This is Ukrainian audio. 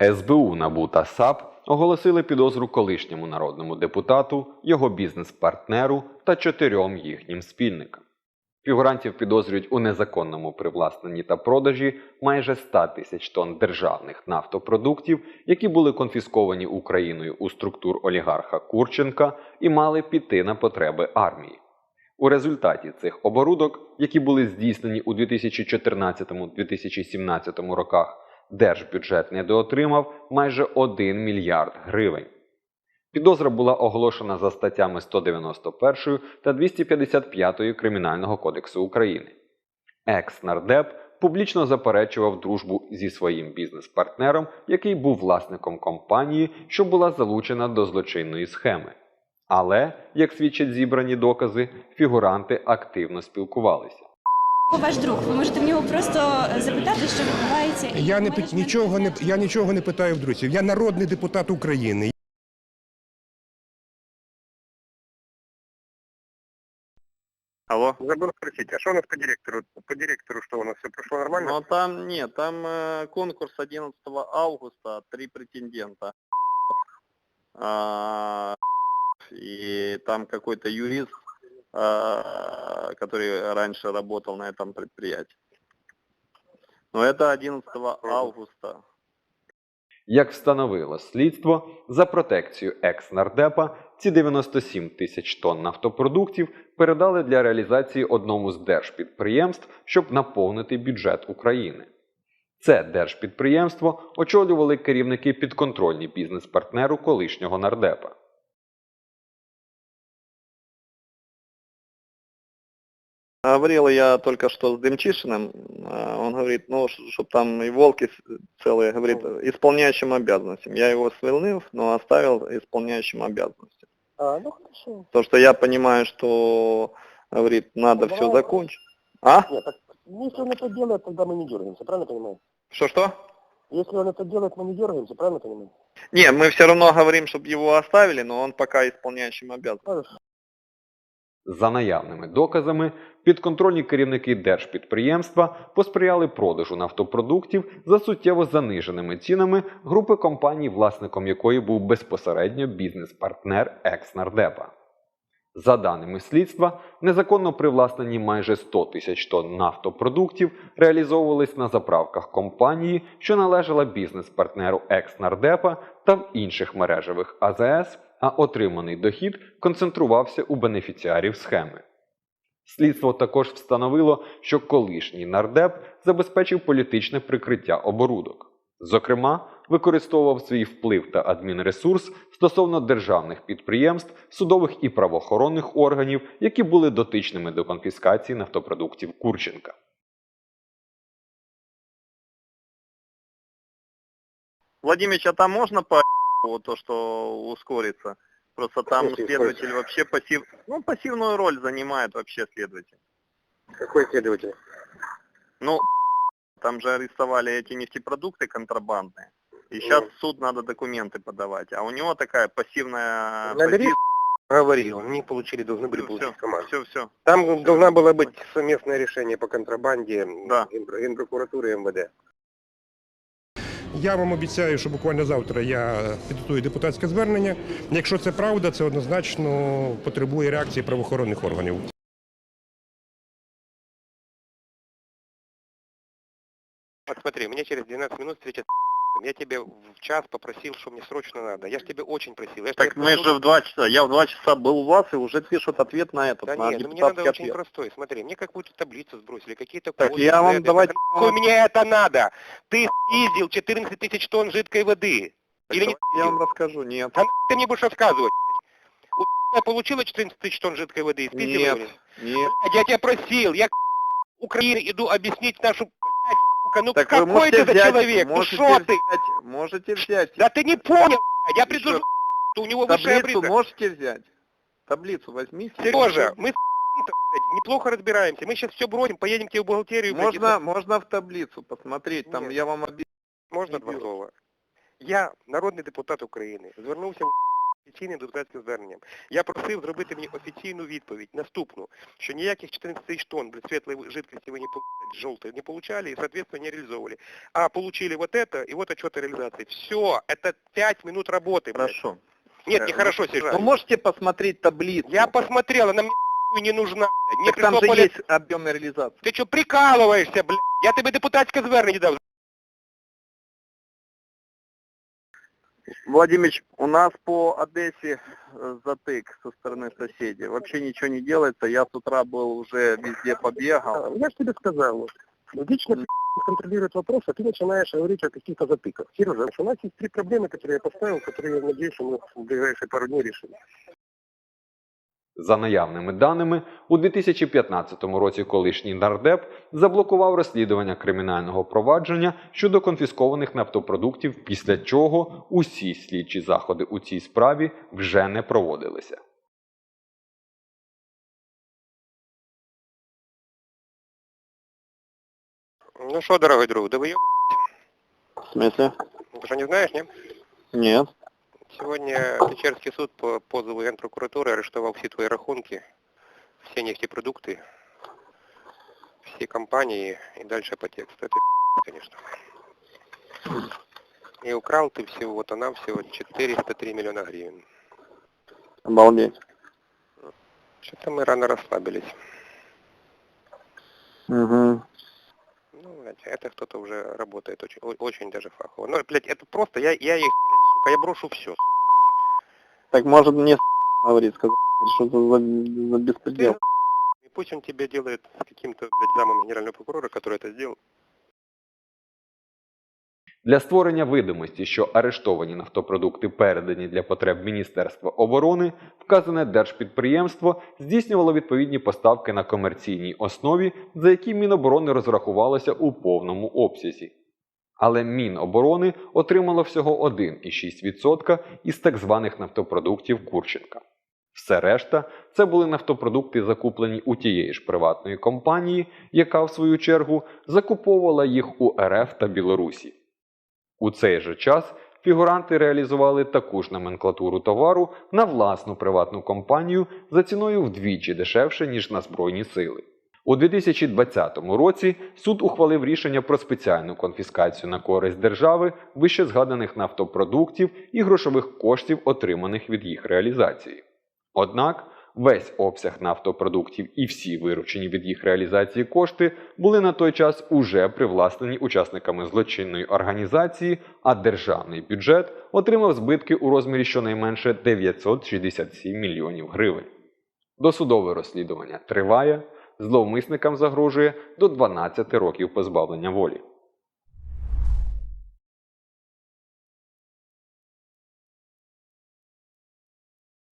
СБУ, НАБУ та САП оголосили підозру колишньому народному депутату, його бізнес-партнеру та чотирьом їхнім спільникам. Фігурантів підозрюють у незаконному привласненні та продажі майже 100 тисяч тонн державних нафтопродуктів, які були конфісковані Україною у структур олігарха Курченка і мали піти на потреби армії. У результаті цих оборудок, які були здійснені у 2014-2017 роках, держбюджет недоотримав майже 1 мільярд гривень. Підозра була оголошена за статтями 191 та 255 Кримінального кодексу України. Екс-нардеп публічно заперечував дружбу зі своїм бізнес-партнером, який був власником компанії, що була залучена до злочинної схеми. Але, як свідчать зібрані докази, фігуранти активно спілкувалися. Ваш друг, ви можете в нього просто запитати, що відбувається. Я не пи- нічого не я нічого не питаю в друзів. Я народний депутат України. Алло. Забыл спросить, а что у нас по директору? По директору что у нас все прошло нормально? Ну там нет, там э, конкурс 11 августа, три претендента. А, и там какой-то юрист, который раньше работал на этом предприятии. Но это 11 августа. Як встановило слідство, за протекцію екс-нардепа ці 97 тисяч тонн нафтопродуктів передали для реалізації одному з держпідприємств, щоб наповнити бюджет України. Це держпідприємство очолювали керівники підконтрольні бізнес-партнеру колишнього нардепа. Говорил я только что с Демчишиным, а, он говорит, ну, чтобы там и волки целые, говорит, исполняющим обязанностям. Я его свильнил, но оставил исполняющим обязанностям. А, ну хорошо. То, что я понимаю, что, говорит, надо Ну, все давай. закончить. А? Нет, так если он это делает, тогда мы не дергаемся, правильно понимаю? Что-что? Если он это делает, мы не дергаемся, правильно понимаю? Не, мы все равно говорим, чтобы его оставили, но он пока исполняющим обязан. Хорошо. За наявними доказами, підконтрольні керівники держпідприємства посприяли продажу нафтопродуктів за суттєво заниженими цінами групи компаній, власником якої був безпосередньо бізнес-партнер екс-нардепа. За даними слідства, незаконно привласнені майже 100 тисяч тонн нафтопродуктів реалізовувались на заправках компанії, що належала бізнес-партнеру екс-нардепа та в інших мережевих АЗС, а отриманий дохід концентрувався у бенефіціарів схеми. Слідство також встановило, що колишній нардеп забезпечив політичне прикриття оборудок. Зокрема, використовував свій вплив та адмінресурс стосовно державних підприємств, судових і правоохоронних органів, які були дотичними до конфіскації нафтопродуктів Курченка. Владимирович, а там можно по вот то, что ускорится? Просто там Какой следователь вообще пассив, ну, пассивную роль занимает вообще следователь. Какой следователь? Ну, там же арестовали эти нефтепродукты контрабандные. И сейчас Ну. в суд надо документы подавать. А у него такая пассивная Набери, говорил, они получили, должны были Все, получить команду. все, все. Там должна была быть совместное решение по контрабанде Да. Генпро- Генпрокуратуры и МВД. Я вам обіцяю, що буквально завтра я підготую депутатське звернення. Якщо це правда, це однозначно потребує реакції правоохоронних органів. Посмотри, смотри, мне через 12 минут встреча Я тебе в час попросил, что мне срочно надо. Я же тебе очень просил. Я Так тебе мы же в два часа, я в два часа был у вас и уже пишут ответ на этот, Да на нет, ну мне надо депутатский очень ответ. простой. Смотри, мне какую-то таблицу сбросили, какие-то Так коды, я вам давайте- Нахуй мне это надо? Ты ездил 14 тысяч тонн жидкой воды. Так Или не я вам расскажу, нет. А ты мне будешь рассказывать? У получила 14 тысяч тонн жидкой воды? Нет, меня? нет. Блядь, я тебя просил, я Украине иду объяснить нашу, сука, ну Так какой ты за взять, человек? Ну можете что ты? взять, можете взять. Да ты не понял, я предложу, у него Таблицу образование. можете взять? Таблицу возьмите. Сережа, мы с неплохо разбираемся. Мы сейчас все бросим, поедем к тебе в бухгалтерию. Можно, можно в таблицу посмотреть, там Нет. я вам объясню. Можна два слова? Я народний депутат України. Звернувся в офіційним депутатським зверненням. Я просив зробити мені офіційну відповідь, наступну, що ніяких 14 тисяч тонн блядь, світлої жидкості ви не блядь, желтой не получали и, соответственно, не реализовывали. А получили вот это, и вот отчет о реализации. Все, это 5 минут работы. блядь. Хорошо. Нет, не Э, хорошо, Сержант. Вы можете посмотреть таблицу? Я посмотрел, она мне нахуй не нужна, блядь. Мне Так там пришло же поле- есть объемная реализация. Ти що прикалуєшся, блядь? Я тебе депутатське звернення дав. Владимирович, у нас по Одессе э, затык со стороны соседей. Вообще ничего не делается. Я с утра был уже везде побегал. Я же тебе сказал, вот, лично контролирует вопрос, а ты начинаешь говорить о каких-то затыках. Сережа, у нас есть три проблемы, которые я поставил, которые, я надеюсь, что мы в ближайшие пару дней решим. За наявними даними, у 2015 році колишній нардеп заблокував розслідування кримінального провадження щодо конфіскованих нафтопродуктів, після чого усі слідчі заходи у цій справі вже не проводилися. Ну що, дорогой друг, да ви В смысле? Ты что, не знаешь, не? Нет. Сегодня Печерский суд по позову Генпрокуратуры арестовал все твои рахунки, все нефтепродукты, все компании и дальше по тексту. Это конечно. И украл ты всего, вот она всего 403 миллиона гривен. Обалдеть. Что-то мы рано расслабились. Угу. Ну, блядь, это кто-то уже работает очень, очень даже фахово. Ну, блядь, это просто, я, я их, сука, я брошу все, сука. Так может мне говорит, сказать, что за, за, за беспредел? И пусть он тебе делает с каким-то, блядь, замом генерального прокурора, который это сделал. Для створення видимості, що арештовані нафтопродукти передані для потреб Міністерства оборони, вказане держпідприємство здійснювало відповідні поставки на комерційній основі, за які Міноборони розрахувалося у повному обсязі. Але Міноборони отримало всього 1,6% із так званих нафтопродуктів Курченка. Все решта це були нафтопродукти, закуплені у тієї ж приватної компанії, яка, в свою чергу, закуповувала їх у РФ та Білорусі. У цей же час фігуранти реалізували таку ж номенклатуру товару на власну приватну компанію за ціною вдвічі дешевше, ніж на Збройні сили. У 2020 році суд ухвалив рішення про спеціальну конфіскацію на користь держави вище згаданих нафтопродуктів і грошових коштів, отриманих від їх реалізації. Однак весь обсяг нафтопродуктів і всі виручені від їх реалізації кошти були на той час уже привласнені учасниками злочинної організації, а державний бюджет отримав збитки у розмірі щонайменше 967 мільйонів гривень. Досудове розслідування триває, зловмисникам загрожує до 12 років позбавлення волі.